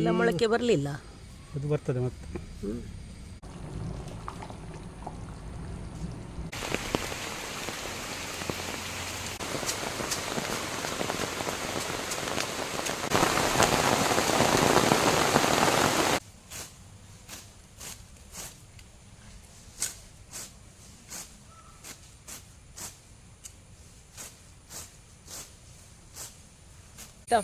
ಎಲ್ಲ ಮೊಳಕೆ ಬರಲಿಲ್ಲ. ಅದು ಬರ್ತದೆ ಮತ್ತೆ.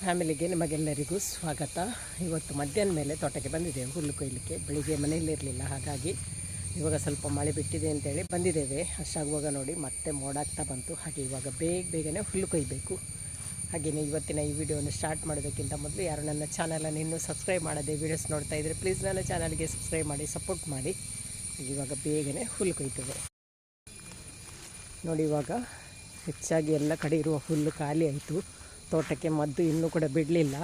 ಫ್ಯಾಮಿಲಿಗೆ ನಿಮಗೆಲ್ಲರಿಗೂ ಸ್ವಾಗತ. ಇವತ್ತು ಮಧ್ಯಾಹ್ನ ಮೇಲೆ ತೋಟಕ್ಕೆ ಬಂದಿದ್ದೇವೆ. ಹುಲ್ಲು ಕೊಯ್ಲಿಕ್ಕೆ ಬೆಳಿಗ್ಗೆ ಮನೆಯಲ್ಲಿರಲಿಲ್ಲ ಹಾಗಾಗಿ ಇವಾಗ ಸ್ವಲ್ಪ ಮಳೆ ಬಿಟ್ಟಿದೆ ಅಂತೇಳಿ ಬಂದಿದ್ದೇವೆ. ಅಷ್ಟಾಗುವಾಗ ನೋಡಿ ಮತ್ತೆ ಮೋಡಾಗ್ತಾ ಬಂತು. ಹಾಗೆ ಇವಾಗ ಬೇಗ ಬೇಗನೆ ಹುಲ್ಲು ಕೊಯ್ಬೇಕು. ಹಾಗೆಯೇ ಇವತ್ತಿನ ಈ ವಿಡಿಯೋನ ಸ್ಟಾರ್ಟ್ ಮಾಡೋದಕ್ಕಿಂತ ಮೊದಲು ಯಾರು ನನ್ನ ಚಾನಲನ್ನು ಇನ್ನೂ ಸಬ್ಸ್ಕ್ರೈಬ್ ಮಾಡದೆ ವೀಡಿಯೋಸ್ ನೋಡ್ತಾ ಇದ್ದರೆ ಪ್ಲೀಸ್ ನನ್ನ ಚಾನಲ್ಗೆ ಸಬ್ಸ್ಕ್ರೈಬ್ ಮಾಡಿ, ಸಪೋರ್ಟ್ ಮಾಡಿ. ಇವಾಗ ಬೇಗನೆ ಹುಲ್ಲು ಕೊಯ್ತೇವೆ. ನೋಡಿ ಇವಾಗ ಹೆಚ್ಚಾಗಿ ಎಲ್ಲ ಕಡೆ ಇರುವ ಹುಲ್ಲು ಖಾಲಿ ಆಯಿತು. ತೋಟಕ್ಕೆ ಮದ್ದು ಇನ್ನೂ ಕೂಡ ಬಿಡಲಿಲ್ಲ.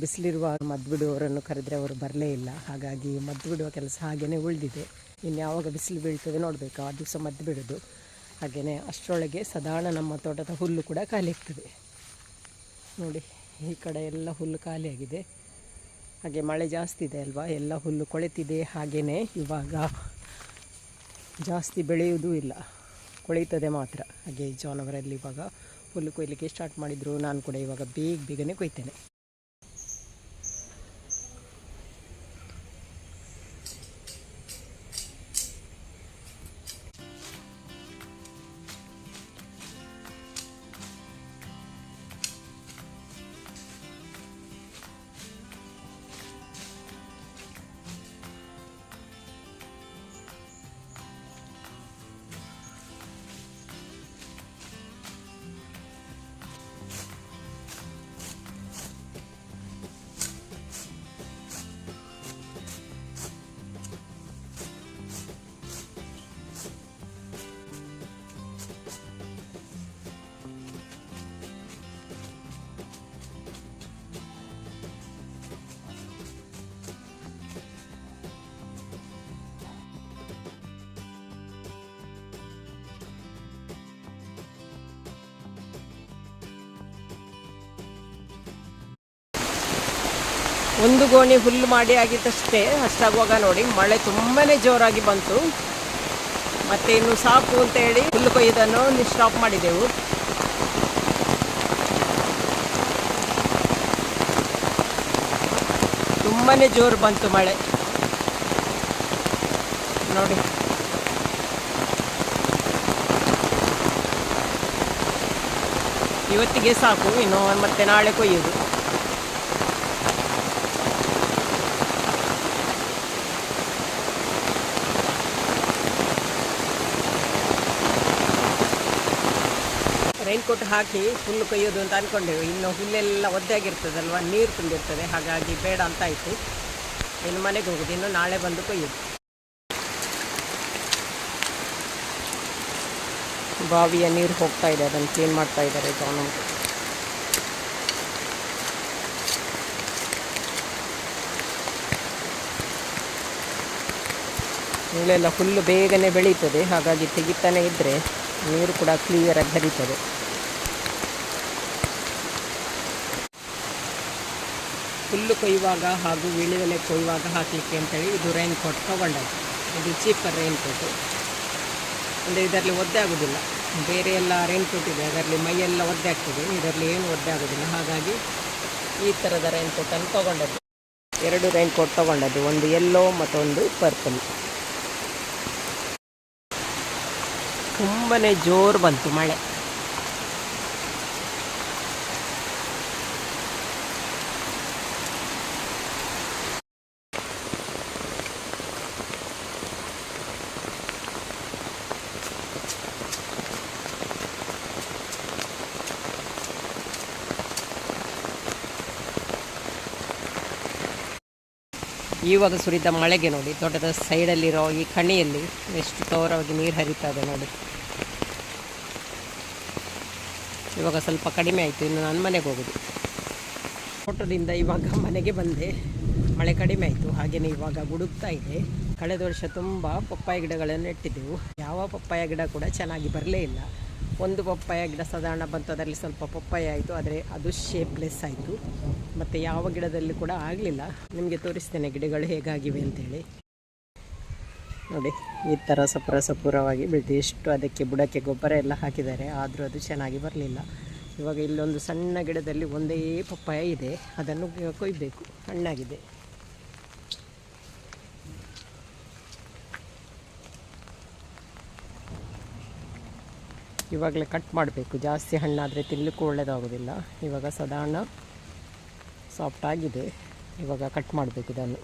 ಬಿಸಿಲಿರುವ ಮದ್ದು ಬಿಡುವವರನ್ನು ಕರೆದರೆ ಅವರು ಬರಲೇ ಇಲ್ಲ. ಹಾಗಾಗಿ ಮದ್ದು ಬಿಡುವ ಕೆಲಸ ಹಾಗೆಯೇ ಉಳಿದಿದೆ. ಇನ್ನು ಯಾವಾಗ ಬಿಸಿಲು ಬೀಳ್ತದೆ ನೋಡಬೇಕು. ಆ ದಿವಸ ಮದ್ದು ಬಿಡೋದು. ಹಾಗೆಯೇ ಅಷ್ಟರೊಳಗೆ ಸಾಧಾರಣ ನಮ್ಮ ತೋಟದ ಹುಲ್ಲು ಕೂಡ ಖಾಲಿ ಆಗ್ತದೆ. ನೋಡಿ, ಈ ಕಡೆ ಎಲ್ಲ ಹುಲ್ಲು ಖಾಲಿಯಾಗಿದೆ ಹಾಗೆ ಮಳೆ ಜಾಸ್ತಿ ಇದೆ ಅಲ್ವಾ? ಎಲ್ಲ ಹುಲ್ಲು ಕೊಳೆತಿದೆ. ಹಾಗೆಯೇ ಇವಾಗ ಜಾಸ್ತಿ ಬೆಳೆಯುವುದೂ ಇಲ್ಲ. ಕೊಳೆಯುತ್ತದೆ ಮಾತ್ರ. ಹಾಗೆ ಜಾನವರಲ್ಲಿ ಇವಾಗ ಹುಲ್ಲು ಕೊಯ್ಲಿಕ್ಕೆ ಸ್ಟಾರ್ಟ್ ಮಾಡಿದ್ರು. ನಾನು ಕೂಡ ಇವಾಗ ಬೇಗ ಬೇಗನೆ ಕೊಯ್ತೇನೆ. ಒಂದು ಗೋಣಿ ಹುಲ್ಲು ಮಾಡಿ ಆಗಿದ್ದಷ್ಟೇ, ಅಷ್ಟಾಗುವಾಗ ನೋಡಿ, ಮಳೆ ತುಂಬಾ ಜೋರಾಗಿ ಬಂತು. ಮತ್ತೆ ಇನ್ನು ಸಾಕು ಅಂತ ಹೇಳಿ ಹುಲ್ಲು ಕೊಯ್ಯೋದನ್ನು ಸ್ಟಾಪ್ ಮಾಡಿದೆವು. ತುಂಬಾ ಜೋರು ಬಂತು ಮಳೆ. ನೋಡಿ. ಇವತ್ತಿಗೆ ಸಾಕು, ಇನ್ನು ಮತ್ತೆ ನಾಳೆ ಕೊಯ್ಯೋದು. ಕೋಟ್ ಹಾಕಿ ಹುಲ್ಲು ಕೊಯ್ಯೋದು ಅಂತ ಅಂದ್ಕೊಂಡೆವು ಇನ್ನು ಹುಲ್ಲೆಲ್ಲ ಒದ್ದೆಯಾಗಿರ್ತದಲ್ವ? ನೀರು ತುಂಬಿರ್ತದೆ. ಹಾಗಾಗಿ ಬೇಡ ಅಂತ ಆಯಿತು. ಇನ್ನು ಮನೆಗೆ ಹೋಗುದು. ಇನ್ನು ನಾಳೆ ಬಂದು ಕೊಯ್ಯೋದು. ಬಾವಿಯ ನೀರು ಹೋಗ್ತಾ ಇದೆ. ಅದನ್ನು ಕ್ಲೀನ್ ಮಾಡ್ತಾ ಇದ್ದಾರೆ ಗೌರ್ಮೆಂಟ್ ಇಲ್ಲೆಲ್ಲ ಹುಲ್ಲು ಬೇಗನೆ ಬೆಳೀತದೆ. ಹಾಗಾಗಿ ತೆಗಿತಾನೆ ಇದ್ದರೆ ನೀರು ಕೂಡ ಕ್ಲಿಯರಾಗಿ ಹರಿತದೆ. ಹುಲ್ಲು ಕೊಯ್ಯುವಾಗ ಹಾಗೂ ವೀಳ್ಯದೆಲೆ ಕೊಯ್ಯುವಾಗ ಹಾಕಲಿಕ್ಕೆ ಅಂತೇಳಿ ಇದು ರೈನ್ ಕೋಟ್ ತೊಗೊಂಡದ್ದು. ಇದು ಚೀಪರ್ ರೈನ್ ಕೋಟು ಅಂದರೆ ಇದರಲ್ಲಿ ಒದ್ದೆ ಆಗೋದಿಲ್ಲ. ಬೇರೆ ಎಲ್ಲ ರೈನ್ ಕೋಟ್ ಇದೆ. ಅದರಲ್ಲಿ ಮೈಯೆಲ್ಲ ಒದ್ದೆ ಆಗ್ತದೆ. ಇದರಲ್ಲಿ ಏನು ಒದ್ದೆ ಆಗೋದಿಲ್ಲ. ಹಾಗಾಗಿ ಈ ಥರದ ರೈನ್ ಕೋಟನ್ನು ತೊಗೊಂಡದ್ದು. ಎರಡು ರೈನ್ ಕೋಟ್ ತೊಗೊಂಡದ್ದು. ಒಂದು ಯೆಲ್ಲೋ ಮತ್ತೊಂದು ಪರ್ಪಲ್ ತುಂಬಾ ಜೋರು ಬಂತು ಮಳೆ. ಇವಾಗ ಸುರಿದ ಮಳೆಗೆ ನೋಡಿ, ತೋಟದ ಸೈಡಲ್ಲಿರೋ ಈ ಕಣಿಯಲ್ಲಿ ಎಷ್ಟು ತೋರವಾಗಿ ನೀರು ಹರಿತಾ ಇದೆ ನೋಡಿ. ಇವಾಗ ಸ್ವಲ್ಪ ಕಡಿಮೆ ಆಯಿತು, ಇನ್ನು ನಾನು ಮನೆಗೆ ಹೋಗೋದು. ತೋಟದಿಂದ ಇವಾಗ ಮನೆಗೆ ಬಂದೆ. ಮಳೆ ಕಡಿಮೆ ಆಯಿತು ಹಾಗೆಯೇ ಇವಾಗ ಗುಡುಕ್ತಾ ಇದೆ. ಕಳೆದ ವರ್ಷ ತುಂಬ ಪಪ್ಪಾಯ ಗಿಡಗಳನ್ನು ನೆಟ್ಟಿದ್ದೆವು. ಯಾವ ಪಪ್ಪಾಯ ಗಿಡ ಕೂಡ ಚೆನ್ನಾಗಿ ಬರಲೇ ಇಲ್ಲ. ಒಂದು ಪಪ್ಪಾಯ ಗಿಡ ಸಾಧಾರಣ ಬಂತು, ಅದರಲ್ಲಿ ಸ್ವಲ್ಪ ಪಪ್ಪಾಯ ಆಯಿತು, ಆದರೆ ಅದು ಶೇಪ್ಲೆಸ್ ಆಯಿತು. ಮತ್ತು ಯಾವ ಗಿಡದಲ್ಲಿ ಕೂಡ ಆಗಲಿಲ್ಲ. ನಿಮಗೆ ತೋರಿಸ್ತೇನೆ ಗಿಡಗಳು ಹೇಗಾಗಿವೆ ಅಂತೇಳಿ. ನೋಡಿ, ಈ ಥರ ಸಪುರ ಸಪುರವಾಗಿ ಬೆಳೆದು ಎಷ್ಟು ಅದಕ್ಕೆ ಬುಡಕ್ಕೆ ಗೊಬ್ಬರ ಎಲ್ಲ ಹಾಕಿದ್ದಾರೆ, ಆದರೂ ಅದು ಚೆನ್ನಾಗಿ ಬರಲಿಲ್ಲ. ಇವಾಗ ಇಲ್ಲೊಂದು ಸಣ್ಣ ಗಿಡದಲ್ಲಿ ಒಂದೇ ಪಪ್ಪಾಯ ಇದೆ, ಅದನ್ನು ಕೊಯ್ಬೇಕು, ಹಣ್ಣಾಗಿದೆ. ಇವಾಗಲೇ ಕಟ್ ಮಾಡಬೇಕು. ಜಾಸ್ತಿ ಹಣ್ಣಾದರೆ ತಿನ್ನಲಿಕ್ಕೂ ಒಳ್ಳೆಯದಾಗೋದಿಲ್ಲ ಇವಾಗ ಸಾಧಾರಣ ಸಾಫ್ಟ್ ಆಗಿದೆ. ಇವಾಗ ಕಟ್ ಮಾಡಬೇಕು ಇದನ್ನು.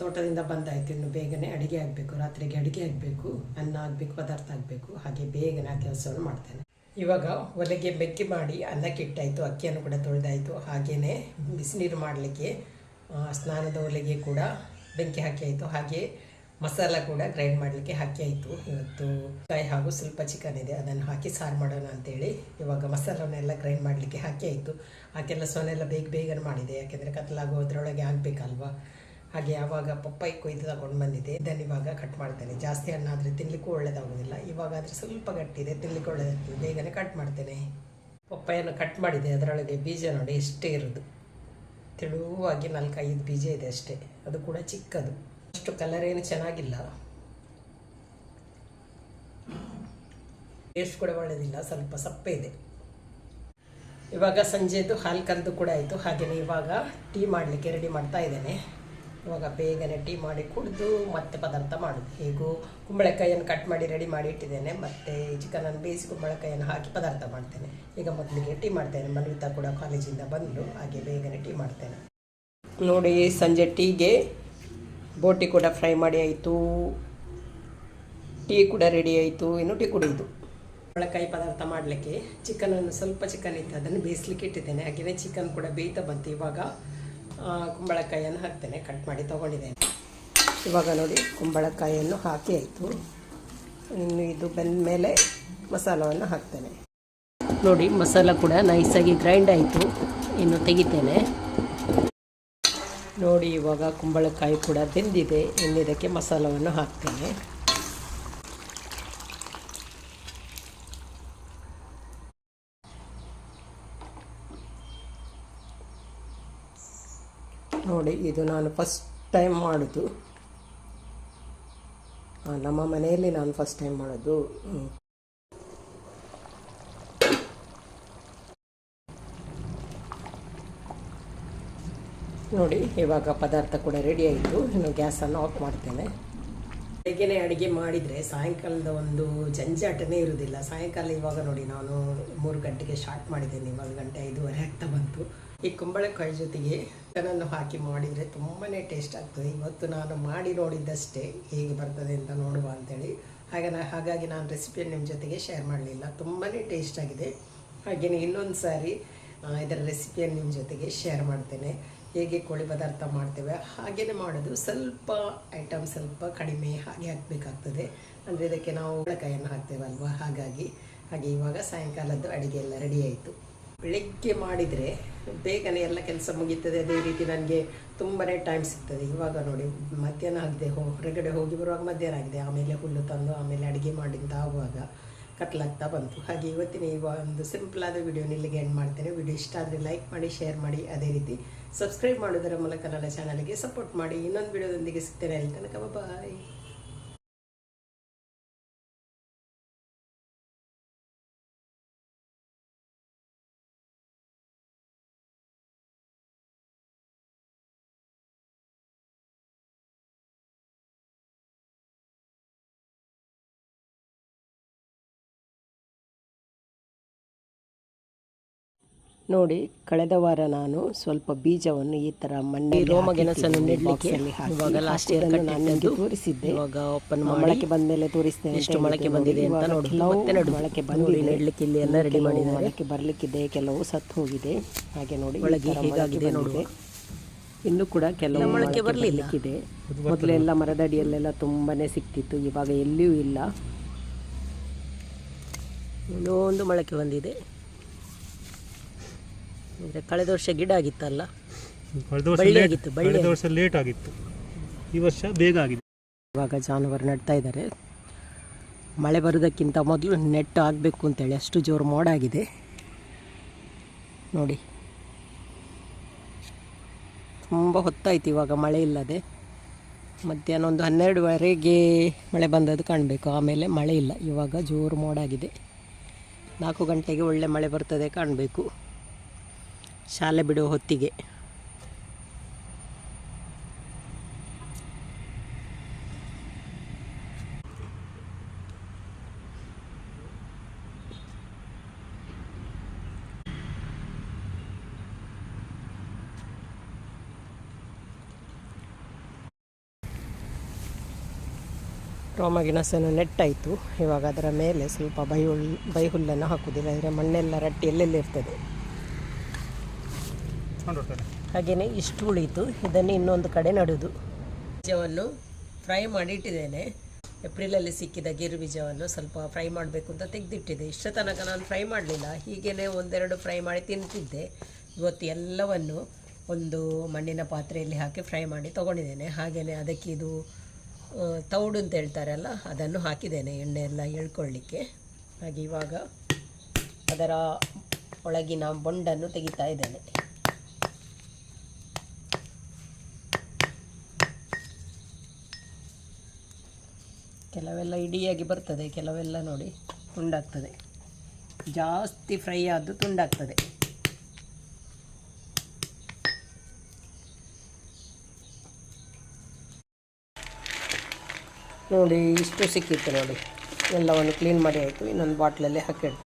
ತೋಟದಿಂದ ಬಂದಾಯಿತು. ಇನ್ನು ಬೇಗನೆ ಅಡುಗೆ ಆಗಬೇಕು. ರಾತ್ರಿಗೆ ಅಡುಗೆ ಆಗಬೇಕು. ಅನ್ನ ಆಗಬೇಕು, ಪದಾರ್ಥ ಆಗಬೇಕು. ಹಾಗೆ ಬೇಗನೆ ಆ ಕೆಲಸವನ್ನು ಮಾಡ್ತೇನೆ. ಇವಾಗ ಒಲೆಗೆ ಬೆಕ್ಕಿ ಮಾಡಿ ಅನ್ನಕ್ಕೆ ಇಟ್ಟಾಯಿತು ಅಕ್ಕಿಯನ್ನು ಕೂಡ ತೊಳೆದಾಯಿತು. ಹಾಗೆಯೇ ಬಿಸಿನೀರು ಮಾಡಲಿಕ್ಕೆ ಸ್ನಾನದ ಒಲೆಗೆ ಕೂಡ ಬೆಂಕಿ ಹಾಕಿ ಆಯಿತು. ಹಾಗೆ ಮಸಾಲ ಕೂಡ ಗ್ರೈಂಡ್ ಮಾಡಲಿಕ್ಕೆ ಹಾಕಿ ಆಯಿತು. ಇವತ್ತು ಕಾಯಿ ಹಾಗೂ ಸ್ವಲ್ಪ ಚಿಕನ್ ಇದೆ. ಅದನ್ನು ಹಾಕಿ ಸಾರು ಮಾಡೋಣ ಅಂತೇಳಿ ಇವಾಗ ಮಸಾಲನೆಲ್ಲ ಗ್ರೈಂಡ್ ಮಾಡಲಿಕ್ಕೆ ಹಾಕಿ ಆಯಿತು. ಆ ಕೆಲಸವನ್ನೆಲ್ಲ ಬೇಗ ಬೇಗನೆ ಮಾಡಿದೆ. ಯಾಕೆಂದರೆ ಕತ್ಲಾಗೋದ್ರೊಳಗೆ ಆಗಬೇಕಲ್ವಾ? ಹಾಗೆ ಯಾವಾಗ ಪಪ್ಪಾಯಿ ಕೊಯ್ದು ತಗೊಂಡು ಬಂದಿದೆ ಇದನ್ನು ಇವಾಗ ಕಟ್ ಮಾಡ್ತೇನೆ. ಜಾಸ್ತಿ ಹಣ್ಣಾದರೆ ತಿನ್ನಲಿಕ್ಕೂ ಒಳ್ಳೆಯದಾಗೋದಿಲ್ಲ ಇವಾಗ ಆದರೆ ಸ್ವಲ್ಪ ಗಟ್ಟಿದೆ. ತಿನ್ನಲಿಕ್ಕೆ ಒಳ್ಳೆಯದಾಗ್ತದೆ ಬೇಗನೆ ಕಟ್ ಮಾಡ್ತೇನೆ. ಪಪ್ಪಾಯನ್ನು ಕಟ್ ಮಾಡಿದೆ. ಅದರೊಳಗೆ ಬೀಜ ನೋಡಿ ಇಷ್ಟೇ ಇರೋದು. ತೆಳುವಾಗಿ ನಾಲ್ಕೈದು ಬೀಜ ಇದೆ ಅಷ್ಟೇ. ಅದು ಕೂಡ ಚಿಕ್ಕದು. ಅಷ್ಟು ಕಲರ್ ಏನು ಚೆನ್ನಾಗಿಲ್ಲ. ಟೇಸ್ಟ್ ಕೂಡ ಒಳ್ಳೆಯದಿಲ್ಲ ಸ್ವಲ್ಪ ಸಪ್ಪೆ ಇದೆ. ಇವಾಗ ಸಂಜೆದು ಹಾಲು ಕರೆದು ಕೂಡ ಆಯಿತು. ಹಾಗೆಯೇ ಇವಾಗ ಟೀ ಮಾಡಲಿಕ್ಕೆ ರೆಡಿ ಮಾಡ್ತಾ ಇದ್ದೇನೆ. ಇವಾಗ ಬೇಗನೆ ಟೀ ಮಾಡಿ ಕುಡಿದು ಮತ್ತೆ ಪದಾರ್ಥ ಮಾಡೋದು. ಹೇಗೂ ಕುಂಬಳಕಾಯಿಯನ್ನು ಕಟ್ ಮಾಡಿ ರೆಡಿ ಮಾಡಿ ಇಟ್ಟಿದ್ದೇನೆ. ಮತ್ತು ಚಿಕನನ್ನು ಬೇಯಿಸಿ ಕುಂಬಳಕಾಯಿಯನ್ನು ಹಾಕಿ ಪದಾರ್ಥ ಮಾಡ್ತೇನೆ. ಈಗ ಮೊದಲಿಗೆ ಟೀ ಮಾಡ್ತೇನೆ. ಮನ್ವಿತಾ ಕೂಡ ಕಾಲೇಜಿಂದ ಬಂದು ಹಾಗೆ ಬೇಗನೆ ಟೀ ಮಾಡ್ತೇನೆ. ನೋಡಿ, ಸಂಜೆ ಟೀಗೆ ಬೋಟಿ ಕೂಡ ಫ್ರೈ ಮಾಡಿ ಆಯಿತು. ಟೀ ಕೂಡ ರೆಡಿ ಆಯಿತು. ಇನ್ನು ಟೀ ಕುಡಿಯಿತು ಕುಂಬಳಕಾಯಿ ಪದಾರ್ಥ ಮಾಡಲಿಕ್ಕೆ ಚಿಕನನ್ನು ಸ್ವಲ್ಪ ಚಿಕನ್ ಇತ್ತು. ಅದನ್ನು ಬೇಯಿಸ್ಲಿಕ್ಕೆ ಇಟ್ಟಿದ್ದೇನೆ. ಹಾಗೆಯೇ ಚಿಕನ್ ಕೂಡ ಬೇಯ್ತಾ ಬಂತು. ಇವಾಗ ಕುಂಬಳಕಾಯಿಯನ್ನು ಹಾಕ್ತೇನೆ. ಕಟ್ ಮಾಡಿ ತೊಗೊಂಡಿದ್ದೇನೆ. ಇವಾಗ ನೋಡಿ ಕುಂಬಳಕಾಯಿಯನ್ನು ಹಾಕಿ ಆಯಿತು. ಇನ್ನು ಇದು ಬೆಂದ ಮೇಲೆ ಮಸಾಲವನ್ನು ಹಾಕ್ತೇನೆ. ನೋಡಿ ಮಸಾಲ ಕೂಡ ನೈಸಾಗಿ ಗ್ರೈಂಡ್ ಆಯಿತು. ಇನ್ನು ತೆಗಿತೇನೆ. ನೋಡಿ, ಇವಾಗ ಕುಂಬಳಕಾಯಿ ಕೂಡ ಬೆಂದಿದೆ. ಇನ್ನು ಇದಕ್ಕೆ ಮಸಾಲವನ್ನು ಹಾಕ್ತೇನೆ. ನೋಡಿ, ಇದು ನಾನು ಫಸ್ಟ್ ಟೈಮ್ ಮಾಡೋದು. ನಮ್ಮ ಮನೆಯಲ್ಲಿ ನಾನು ಫಸ್ಟ್ ಟೈಮ್ ಮಾಡೋದು. ನೋಡಿ, ಇವಾಗ ಪದಾರ್ಥ ಕೂಡ ರೆಡಿ ಆಯಿತು. ಇನ್ನು ಗ್ಯಾಸನ್ನು ಆಫ್ ಮಾಡ್ತೇನೆ. ಬೆಳಗ್ಗೆನೆ ಅಡುಗೆ ಮಾಡಿದರೆ ಸಾಯಂಕಾಲದ ಒಂದು ಜಂಜಾಟನೇ ಇರುವುದಿಲ್ಲ. ಸಾಯಂಕಾಲ ಇವಾಗ ನೋಡಿ, ನಾನು ಮೂರು ಗಂಟೆಗೆ ಸ್ಟಾರ್ಟ್ ಮಾಡಿದ್ದೇನೆ. ಒಂದು ಗಂಟೆ ಐದೂವರೆ ಆಗ್ತಾ ಬಂತು. ಈ ಕುಂಬಳಕಾಯಿ ಜೊತೆಗೆ ಚಿಕನನ್ನು ಹಾಕಿ ಮಾಡಿದರೆ ತುಂಬಾ ಟೇಸ್ಟ್ ಆಗ್ತದೆ. ಇವತ್ತು ನಾನು ಮಾಡಿ ನೋಡಿದ್ದಷ್ಟೇ ಹೇಗೆ ಬರ್ತದೆ ಅಂತ ನೋಡುವ ಅಂತೇಳಿ. ಹಾಗೆ ನಾ, ಹಾಗಾಗಿ ನಾನು ರೆಸಿಪಿಯನ್ನು ನಿಮ್ಮ ಜೊತೆಗೆ ಶೇರ್ ಮಾಡಲಿಲ್ಲ. ತುಂಬಾ ಟೇಸ್ಟ್ ಆಗಿದೆ. ಹಾಗೆಯೇ ಇನ್ನೊಂದು ಸಾರಿ ಇದರ ರೆಸಿಪಿಯನ್ನು ನಿಮ್ಮ ಜೊತೆಗೆ ಶೇರ್ ಮಾಡ್ತೇನೆ. ಹೇಗೆ ಕೋಳಿ ಪದಾರ್ಥ ಮಾಡ್ತೇವೆ ಹಾಗೆಯೇ ಮಾಡೋದು. ಸ್ವಲ್ಪ ಐಟಮ್ ಸ್ವಲ್ಪ ಕಡಿಮೆ ಹಾಗೆ ಹಾಕಬೇಕಾಗ್ತದೆ. ಅಂದರೆ ಇದಕ್ಕೆ ನಾವು ಕುಂಬಳಕಾಯಿಯನ್ನು ಹಾಕ್ತೇವಲ್ವ? ಹಾಗಾಗಿ, ಹಾಗೆ ಇವಾಗ ಸಾಯಂಕಾಲದ್ದು ಅಡುಗೆ ಎಲ್ಲ ರೆಡಿ ಆಯಿತು. ಬೆಳಿಗ್ಗೆ ಮಾಡಿದರೆ ಬೇಗನೆ ಎಲ್ಲ ಕೆಲಸ ಮುಗೀತದೆ. ಅದೇ ರೀತಿ ನನಗೆ ತುಂಬಾ ಟೈಮ್ ಸಿಗ್ತದೆ. ಇವಾಗ ನೋಡಿ, ಮಧ್ಯಾಹ್ನ ಆಗದೆ ಹೊರಗಡೆ ಹೋಗಿ ಬರುವಾಗ ಮಧ್ಯಾಹ್ನ ಆಗಿದೆ, ಆಮೇಲೆ ಹುಲ್ಲು ತಂದು, ಆಮೇಲೆ ಅಡುಗೆ ಮಾಡಿಂದ ಆಗುವಾಗ ಕತ್ಲಾಗ್ತಾ ಬಂತು. ಹಾಗೆ ಇವತ್ತಿನ ಈ ಒಂದು ಸಿಂಪಲ್ ಆದ ವಿಡಿಯೋ ಇಲ್ಲಿಗೆ ಎಂಡ್ ಮಾಡ್ತೇನೆ. ವಿಡಿಯೋ ಇಷ್ಟ ಆದರೆ ಲೈಕ್ ಮಾಡಿ ಶೇರ್ ಮಾಡಿ, ಅದೇ ರೀತಿ ಸಬ್ಸ್ಕ್ರೈಬ್ ಮಾಡೋದರ ಮೂಲಕ ನನ್ನ ಚಾನಲ್ಗೆ ಸಪೋರ್ಟ್ ಮಾಡಿ. ಇನ್ನೊಂದು ವಿಡಿಯೋದೊಂದಿಗೆ ಸಿಗ್ತೇನೆ ಅಲ್ಲಿ ತನಕ. ಬಾಯ್ ನೋಡಿ ಕಳೆದ ವಾರ ನಾನು ಸ್ವಲ್ಪ ಬೀಜವನ್ನು ಈ ತರ ಮಣ್ಣಿ ರೋಮ ಗೆಣಸನ್ನು ನೆಡಲಿಕ್ಕೆ ಇವಾಗ ಲಾಸ್ಟ್ ಇಯರ್ ನಾನು ನಿಮಗೆ ತೋರಿಸಿದ್ದೆ. ಇವಾಗ ಓಪನ್ ಮೊಳಕೆ ಬಂದ ಮೇಲೆ ತೋರಿಸ್ತೇನೆ ಎಷ್ಟು ಮೊಳಕೆ ಬಂದಿದೆ ಅಂತ ನೋಡಿ. ಮತ್ತೆ ನೋಡಿ. ಮೊಳಕೆ ಬಂದು ನೆಡ್ಲಿಕ್ಕೆ ಇಲ್ಲಿ ಎಲ್ಲ ರೆಡಿ ಮಾಡಿದ್ದಾರೆ. ಮೊಳಕೆ ಬರಲಿಕ್ಕಿದೆ ಕೆಲವು ಸತ್ತು ಹೋಗಿದೆ. ಹಾಗೆ ನೋಡಿ ಒಳಗೆ ಹೇಗಾಗಿದೆ ನೋಡಿ. ಇನ್ನು ಕೂಡ ಕೆಲವು ಮೊಳಕೆ ಬರಲಿಕ್ಕಿದೆ. ಮೊದಲೆಲ್ಲ ಮರದಡಿಯಲ್ಲೆಲ್ಲ ತುಂಬಾನೇ ಸಿಕ್ತಿತ್ತು ಇವಾಗ ಎಲ್ಲಿಯೂ ಇಲ್ಲ. ಇನ್ನೂ ಒಂದು ಮೊಳಕೆ ಬಂದಿದೆ. ಅಂದರೆ ಕಳೆದ ವರ್ಷ ಗಿಡ ಆಗಿತ್ತಲ್ಲ? ಕಳೆದ ವರ್ಷ ಬಳ್ಳಿ ಆಗಿತ್ತು, ಬಳ್ಳಿ ಕಳೆದ ವರ್ಷ ಲೇಟ್ ಆಗಿತ್ತು. ಈ ವರ್ಷ ಬೇಗ ಆಗಿದೆ. ಇವಾಗ ಜಾನುವಾರು ನಡ್ತಾ ಇದ್ದಾರೆ. ಮಳೆ ಬರೋದಕ್ಕಿಂತ ಮೊದಲು ನೆಟ್ ಆಗಬೇಕು ಅಂತೇಳಿ ಅಷ್ಟು ಜೋರು ಮೋಡ ಆಗಿದೆ. ನೋಡಿ. ತುಂಬ ಹೊತ್ತಾಯ್ತು ಇವಾಗ ಮಳೆ ಇಲ್ಲದೆ. ಮಧ್ಯಾಹ್ನ ಒಂದು ಹನ್ನೆರಡುವರೆಗೆ ಮಳೆ ಬಂದದ್ದು ಕಾಣಬೇಕು. ಆಮೇಲೆ ಮಳೆ ಇಲ್ಲ. ಇವಾಗ ಜೋರು ಮೋಡಾಗಿದೆ ನಾಲ್ಕು ಗಂಟೆಗೆ ಒಳ್ಳೆ ಮಳೆ ಬರ್ತದೆ ಕಾಣಬೇಕು. ಶಾಲೆ ಬಿಡುವ ಹೊತ್ತಿಗೆ. ರೋಮ ಗೆಣಸನ್ನು ನೆಟ್ಟಾಯಿತು. ಇವಾಗ ಅದರ ಮೇಲೆ ಸ್ವಲ್ಪ ಬೈಹುಲ್ ಬೈಹುಲ್ಲನ್ನು ಹಾಕುವುದಿಲ್ಲ ಅಂದರೆ ಮಣ್ಣೆಲ್ಲ ರಟ್ಟಿ ಎಲ್ಲೆಲ್ಲಿ ಇರ್ತದೆ. ಹಾಗೆಯೇ ಇಷ್ಟು ಉಳಿತು ಇದನ್ನು ಇನ್ನೊಂದು ಕಡೆ ನಡುವುದು ಬೀಜವನ್ನು ಫ್ರೈ ಮಾಡಿ ಇಟ್ಟಿದ್ದೇನೆ. ಏಪ್ರಿಲಲ್ಲಿ ಸಿಕ್ಕಿದ ಗಿರು ಬೀಜವನ್ನು ಸ್ವಲ್ಪ ಫ್ರೈ ಮಾಡಬೇಕು ಅಂತ ತೆಗೆದಿಟ್ಟಿದ್ದೆ. ಇಷ್ಟ ತನಕ ನಾನು ಫ್ರೈ ಮಾಡಲಿಲ್ಲ. ಹೀಗೇ ಒಂದೆರಡು ಫ್ರೈ ಮಾಡಿ ತಿಂತಿದ್ದೆ. ಇವತ್ತು ಎಲ್ಲವನ್ನು ಒಂದು ಮಣ್ಣಿನ ಪಾತ್ರೆಯಲ್ಲಿ ಹಾಕಿ ಫ್ರೈ ಮಾಡಿ ತೊಗೊಂಡಿದ್ದೇನೆ. ಹಾಗೆಯೇ ಅದಕ್ಕೆ ಇದು ತೌಡು ಅಂತ ಹೇಳ್ತಾರಲ್ಲ ಅದನ್ನು ಹಾಕಿದ್ದೇನೆ ಎಣ್ಣೆ ಎಲ್ಲ ಎಳ್ಕೊಳ್ಳಿಕ್ಕೆ. ಹಾಗೆ ಇವಾಗ ಅದರ ಒಳಗಿನ ಬೊಂಡನ್ನು ತೆಗಿತಾ ಇದ್ದೇನೆ. ಕೆಲವೆಲ್ಲ ಇಡಿಯಾಗಿ ಬರ್ತದೆ, ಕೆಲವೆಲ್ಲ ನೋಡಿ ತುಂಡಾಗ್ತದೆ. ಜಾಸ್ತಿ ಫ್ರೈ ಆದ್ದು ತುಂಡಾಗ್ತದೆ. ನೋಡಿ ಇಷ್ಟು ಸಿಕ್ಕಿತ್ತು ನೋಡಿ. ಎಲ್ಲವನ್ನು ಕ್ಲೀನ್ ಮಾಡಿ ಆಯಿತು. ಇನ್ನೊಂದು ಬಾಟ್ಲಲ್ಲಿ ಹಾಕಿಡ್ತೀನಿ